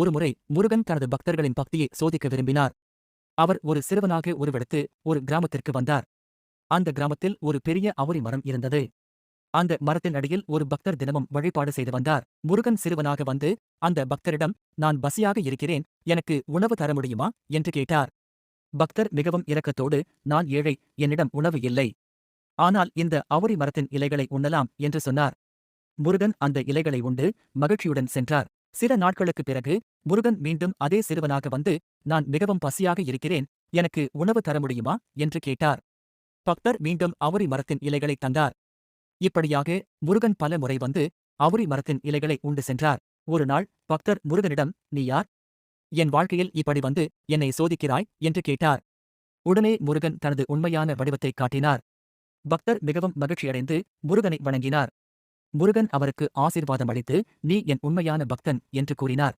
ஒருமுறை முருகன் தனது பக்தர்களின் பக்தியை சோதிக்க விரும்பினார். அவர் ஒரு சிறுவனாக உருவெடுத்து ஒரு கிராமத்திற்கு வந்தார். அந்த கிராமத்தில் ஒரு பெரிய அவுரி மரம் இருந்தது. அந்த மரத்தின் அடியில் ஒரு பக்தர் தினமும் வழிபாடு செய்து வந்தார். முருகன் சிறுவனாக வந்து அந்த பக்தரிடம் நான் பசியாக இருக்கிறேன் எனக்கு உணவு தர முடியுமா? என்று கேட்டார். பக்தர் மிகவும் இரக்கத்தோடு நான் ஏழை என்னிடம் உணவு இல்லை. ஆனால் இந்த அவுரி மரத்தின் இலைகளை உண்ணலாம் என்று சொன்னார். முருகன் அந்த இலைகளை உண்டு மகிழ்ச்சியுடன் சென்றார். சில நாட்களுக்குப் பிறகு முருகன் மீண்டும் அதே சிறுவனாக வந்து நான் மிகவும் பசியாக இருக்கிறேன் எனக்கு உணவு தர முடியுமா? என்று கேட்டார். பக்தர் மீண்டும் அவுரி மரத்தின் இலைகளை தந்தார். இப்படியாக முருகன் பல முறை வந்து அவுரி மரத்தின் இலைகளை உண்டு சென்றார். ஒரு நாள் பக்தர் முருகனிடம் நீ யார்? என் வாழ்க்கையில் இப்படி வந்து என்னை சோதிக்கிறாய்? என்று கேட்டார். உடனே முருகன் தனது உண்மையான வடிவத்தைக் காட்டினார். பக்தர் மிகவும் மகிழ்ச்சியடைந்து முருகனை வணங்கினார். முருகன் அவருக்கு ஆசீர்வாதம் அளித்து நீ என் உண்மையான பக்தன் என்று கூறினார்.